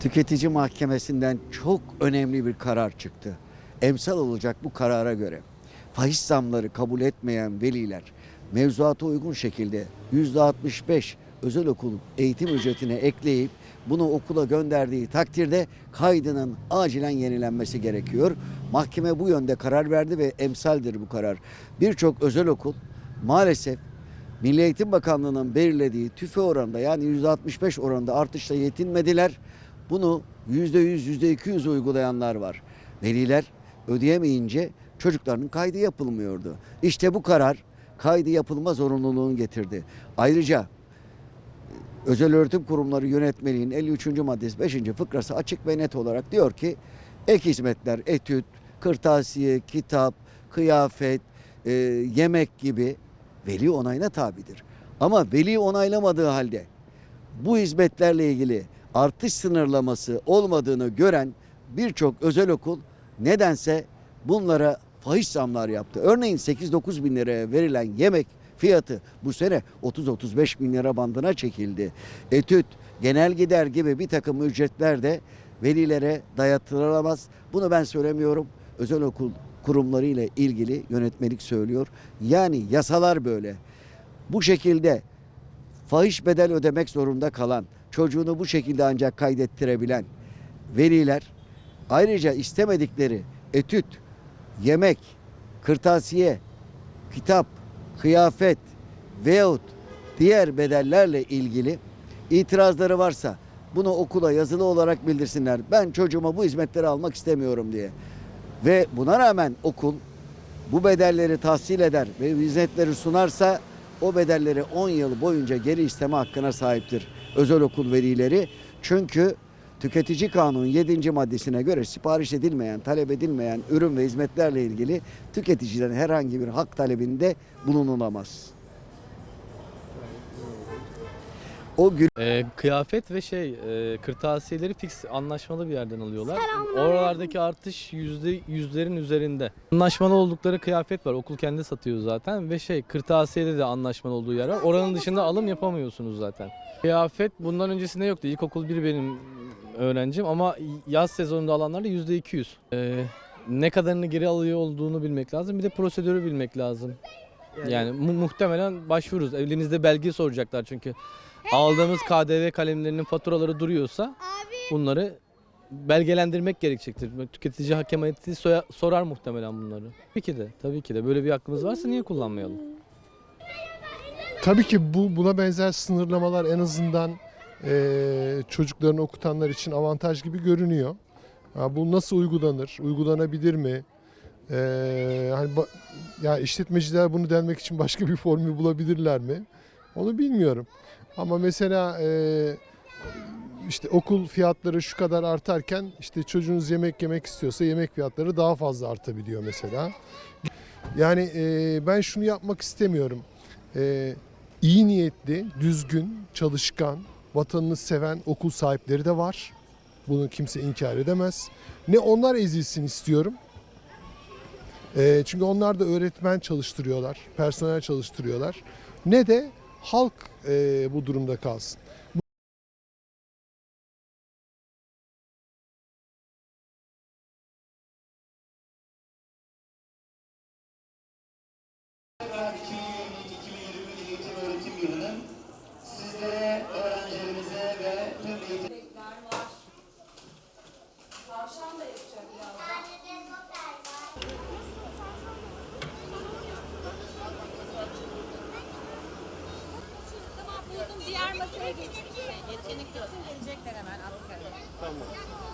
Tüketici Mahkemesi'nden çok önemli bir karar çıktı. Emsal olacak bu karara göre faiz zamları kabul etmeyen veliler mevzuata uygun şekilde %65 özel okul eğitim ücretine ekleyip bunu okula gönderdiği takdirde kaydının acilen yenilenmesi gerekiyor. Mahkeme bu yönde karar verdi ve emsaldir bu karar. Birçok özel okul maalesef Milli Eğitim Bakanlığı'nın belirlediği tüfe oranında yani %65 oranında artışla yetinmediler. Bunu %100, %200 uygulayanlar var. Veliler ödeyemeyince çocuklarının kaydı yapılmıyordu. İşte bu karar kaydı yapılma zorunluluğunu getirdi. Ayrıca Özel Öğretim Kurumları Yönetmeliğin 53. maddesi 5. fıkrası açık ve net olarak diyor ki ek hizmetler, etüt, kırtasiye, kitap, kıyafet, e, yemek gibi veli onayına tabidir. Ama veli onaylamadığı halde bu hizmetlerle ilgili artış sınırlaması olmadığını gören birçok özel okul nedense bunlara fahiş zamlar yaptı. Örneğin 8-9 bin liraya verilen yemek fiyatı bu sene 30-35 bin lira bandına çekildi. Etüt, genel gider gibi bir takım ücretler de velilere dayatılamaz. Bunu ben söylemiyorum. Özel okul kurumları ile ilgili yönetmelik söylüyor. Yani yasalar böyle. Bu şekilde fahiş bedel ödemek zorunda kalan, çocuğunu bu şekilde ancak kaydettirebilen veliler ayrıca istemedikleri etüt, yemek, kırtasiye, kitap, kıyafet veyahut diğer bedellerle ilgili itirazları varsa bunu okula yazılı olarak bildirsinler. Ben çocuğuma bu hizmetleri almak istemiyorum diye. Ve buna rağmen okul bu bedelleri tahsil eder ve hizmetleri sunarsa o bedelleri 10 yıl boyunca geri isteme hakkına sahiptir özel okul velileri. Çünkü Tüketici Kanunu 7. maddesine göre sipariş edilmeyen, talep edilmeyen ürün ve hizmetlerle ilgili tüketiciden herhangi bir hak talebinde bulunulamaz. O gün Ee, kıyafet ve şey e, kırtasiyeleri fix anlaşmalı bir yerden alıyorlar. Oralardaki artış yüzde yüzlerin üzerinde. Anlaşmalı oldukları kıyafet var. Okul kendi satıyor zaten ve şey kırtasiyede de anlaşmalı olduğu yer var. Oranın dışında alım yapamıyorsunuz zaten. Kıyafet bundan öncesinde yoktu. İlkokul bir benim öğrencim ama yaz sezonunda alanlarda yüzde 200. Ee, ne kadarını geri alıyor olduğunu bilmek lazım. Bir de prosedürü bilmek lazım. Yani mu- muhtemelen başvururuz. Elinizde belge soracaklar çünkü. Aldığımız KDV kalemlerinin faturaları duruyorsa bunları belgelendirmek gerekecektir. Tüketici hakem heyeti sorar muhtemelen bunları. Tabii ki de, tabii ki de. Böyle bir hakkımız varsa niye kullanmayalım? Tabii ki bu buna benzer sınırlamalar en azından eee çocuklarını okutanlar için avantaj gibi görünüyor. Ha, bu nasıl uygulanır? Uygulanabilir mi? Eee, hani ba- ya işletmeciler bunu delmek için başka bir formül bulabilirler mi? Onu bilmiyorum. Ama mesela eee, işte okul fiyatları şu kadar artarken işte çocuğunuz yemek yemek istiyorsa yemek fiyatları daha fazla artabiliyor mesela. Yani eee, ben şunu yapmak istemiyorum. Eee iyi niyetli, düzgün, çalışkan, vatanını seven okul sahipleri de var. Bunu kimse inkar edemez. Ne onlar ezilsin istiyorum. Eee, çünkü onlar da öğretmen çalıştırıyorlar, personel çalıştırıyorlar. Ne de halk eee, bu durumda kalsın. Tamam masaya geçecek. Yetkinlik gelecekler hemen alt kare.